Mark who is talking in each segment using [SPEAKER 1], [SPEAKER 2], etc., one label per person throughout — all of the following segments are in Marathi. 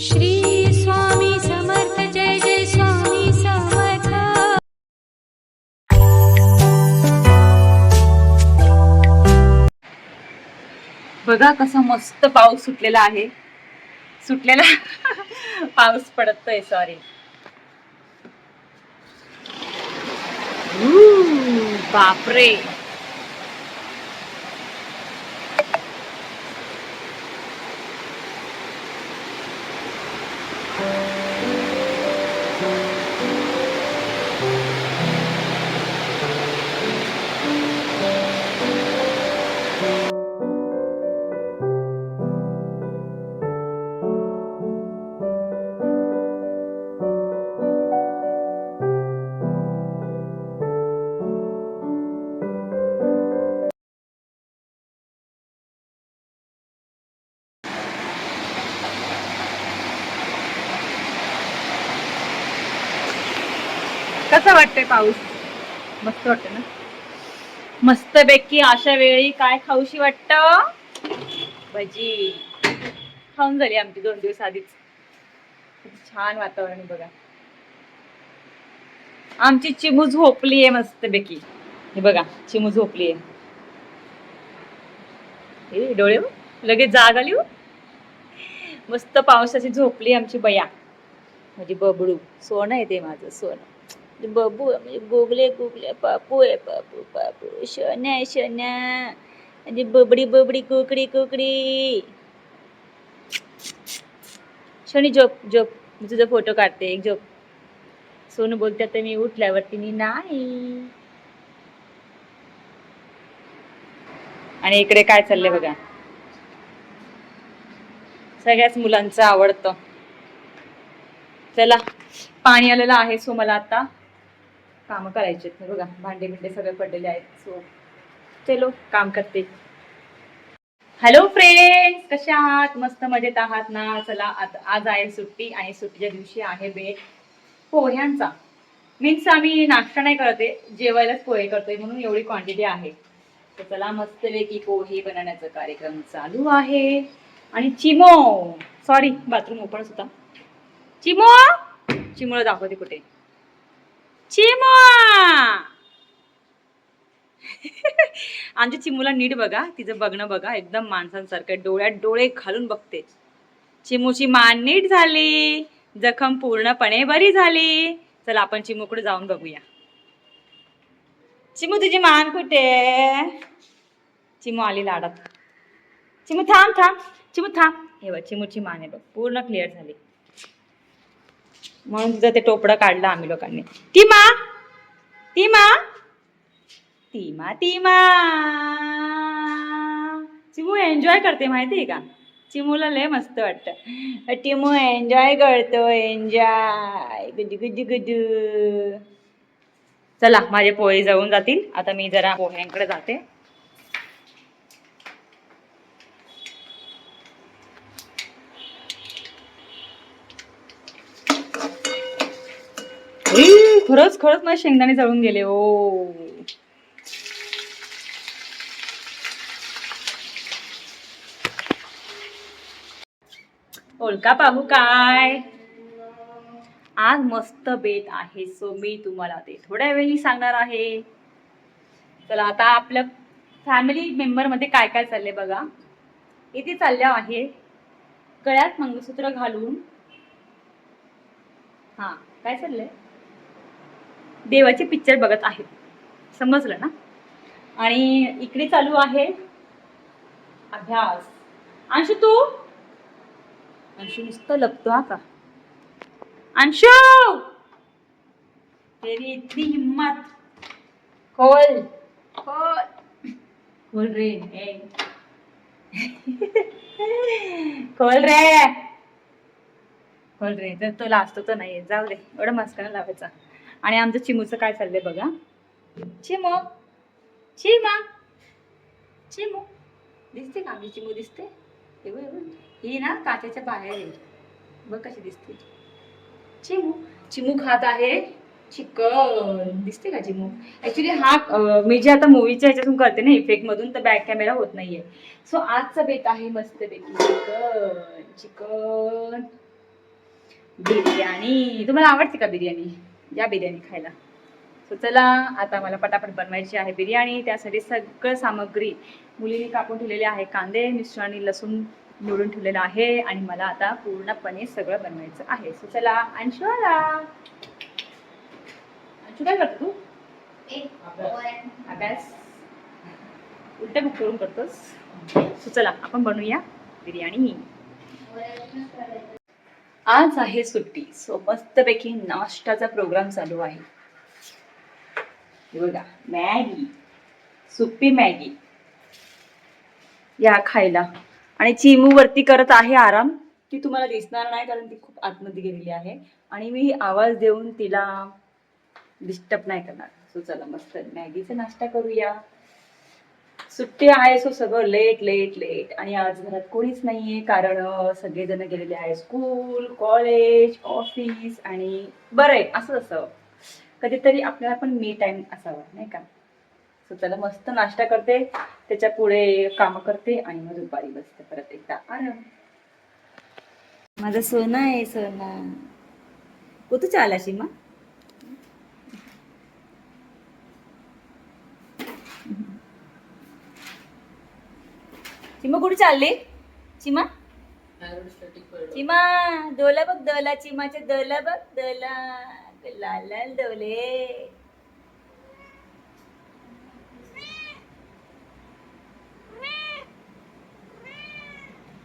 [SPEAKER 1] श्री स्वामी समर्थ जय जय स्वामी समर्थ.
[SPEAKER 2] बघा कसा मस्त पाऊस सुटलेला आहे. सुटलेला? पाऊस पडतोय सॉरी बापरे. कसं वाटतंय पाऊस? मस्त वाटतं ना? मस्त पैकी अशा वेळी काय खाऊशी वाटत? भजी. खाऊन झाली आमची दोन दिवस आधीच. छान वातावरण आहे बघा. आमची चिमू झोपली आहे मस्त पैकी हे बघा चिमू झोपली आहे. डोळे लगेच जाग आली हो. मस्त पावसाची झोपली आमची बया. म्हणजे बबडू. सोनं आहे ते माझं सोनं. बबू म्हणजे गोगले गोगले पापू आहे पापू पापू शण्या शोन्या म्हणजे बबडी बबडी कुकडी कुकडी. शनी झोप झोप. मी तुझा फोटो काढते. एक झोप. सोनू बोलते तर मी उठल्यावरती मी नाही. आणि इकडे काय चाललंय बघा. सगळ्याच मुलांचं आवडतं. चला पाणी आलेलं आहे सो मला आता. कामं करायचे आहेत बघा भांडे बिंडे सगळे पडलेले आहेत. सो चलो काम करते. हॅलो फ्रेंड्स कसे आहात? मस्त मजेत आहात ना? चला आज आहे सुट्टी आणि सुट्टीच्या दिवशी आहे बेट पोह्यांचा. मीन्स आम्ही नाश्ता नाही करते जेवायलाच पोहे करतोय म्हणून एवढी क्वांटिटी आहे. तर चला मस्तपैकी पोहे बनवण्याचा कार्यक्रम चालू आहे. आणि चिमो! सॉरी बाथरूम ओपनच होता. चिमो! चिमळ दाखवते कुठे? चिमो! आमच्या चिमूला नीट बघा तिचं बघणं बघा एकदम माणसांसारखं डोळ्यात डोळे घालून बघते. चिमूची मान नीट झाली जखम पूर्णपणे बरी झाली. चला आपण चिमूकडे जाऊन बघूया. चिमू तुझी मान कुठे? चिमू आली लाडात. चिमू थांब थांब. चिमू थांब. हे बघ चिमूची मान आहे बघ पूर्ण क्लिअर झाली. म्हणून तुझं ते टोपडं काढलं आम्ही लोकांनी. तिमा! तिमा! तिमा तिमा! चिमू एन्जॉय करते माहिती आहे का? चिमूला लय मस्त वाटतं. टिमू एन्जॉय करतो एन्जॉय गुडू गुडू गुडू चला माझे पोहे जाऊन जातील. आता मी जरा पोह्यांकडे जाते. खरंच खरंच माझे शेंगदाणे जळून गेले ओ. ओळखा पाहू काय? आज मस्त बेत आहे सो मी तुम्हाला ते थोड्या वेळी सांगणार आहे. चला आता आपल्या फॅमिली मेंबरमध्ये काय काय चाललंय बघा. इथे चालल्या आहे गळ्यात मंगळसूत्र घालून. हां काय चाललंय? देवाचे पिक्चर बघत आहेत समजलं ना? आणि इकडे चालू आहे अभ्यास. अंशू तू? अंशू नुसतं लपतो हा का? अंशू! तेरी इतनी हिम्मत. खोल. खोल. खोल रे. ए. खोल रे. खोल रे. तर तो लाजतो तर नाही जाऊ दे. एवढं मस्कानं लावायचा. आणि आमचं चिमूचं काय चाललंय बघा. चिमो. चिमा. चिमू. दिसते का आमची चिमू दिसते? हे ही ना काचेच्या बाहेर आहे. बघ कशी दिसते. चिमू. चिमू खात आहे. चिकन. दिसते का चिमू? ऍक्च्युली हा मी जे आता मूवीच्या ह्याच्यातून करते ना इफेक्ट मधून तर बॅक कॅमेरा होत नाहीये. सो आजचा बेत आहे मस्त बेकी चिकन. चिकन. बिर्याणी. तुम्हाला आवडते का बिर्याणी? या बिर्याणी खायला. सो चला आता मला पटापट बनवायची आहे बिर्याणी. त्यासाठी सगळं सामग्री मुलीने कापून ठेवलेले आहे. कांदे मिश्राने लसूण निवडून ठेवलेलं आहे. आणि मला आता पूर्णपणे सगळं बनवायचं आहे. सो चला अंशू आला अंशू काय करतो तू? अभ्यास. उलट्या बुक करून करतोस. सो चला आपण बनवूया बिर्याणी. आज आहे सुट्टी. सो मस्तपैकी नाश्त्याचा प्रोग्राम चालू आहे. बघा मॅगी. सुप्पी मॅगी. या खायला. आणि चिमू वरती करत आहे आराम. ती तुम्हाला दिसणार नाही कारण ती खूप आतमध्ये गेलेली आहे. आणि मी आवाज देऊन तिला डिस्टर्ब नाही करणार. सो चला मस्त मॅगीचा नाश्ता करूया. सुट्टी आहे सो सगळं लेट लेट लेट आणि आज घरात कोणीच नाहीये कारण सगळेजण गेलेले आहे स्कूल कॉलेज ऑफिस आणि बरं आहे असं असं कधीतरी आपल्याला पण मी टाइम असावा नाही का? सो त्याला मस्त नाश्ता करते त्याच्या पुढे काम करते आणि मग दुपारी बसते परत एकदा. आराम. माझा सोना आहे सोना. कुठं चालाशी मग चिमा कुठे चालली? चिमा? चिमा दोला बघ दोला चिमाचे दोला बघ दोला लाल लाल डोले.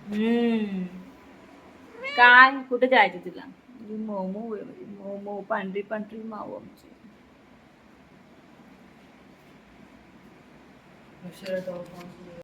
[SPEAKER 2] हम्म. काय? कुठे जायचं तुला? मोमो म्हणजे मोमो पांढरी पांढरी माव आमची.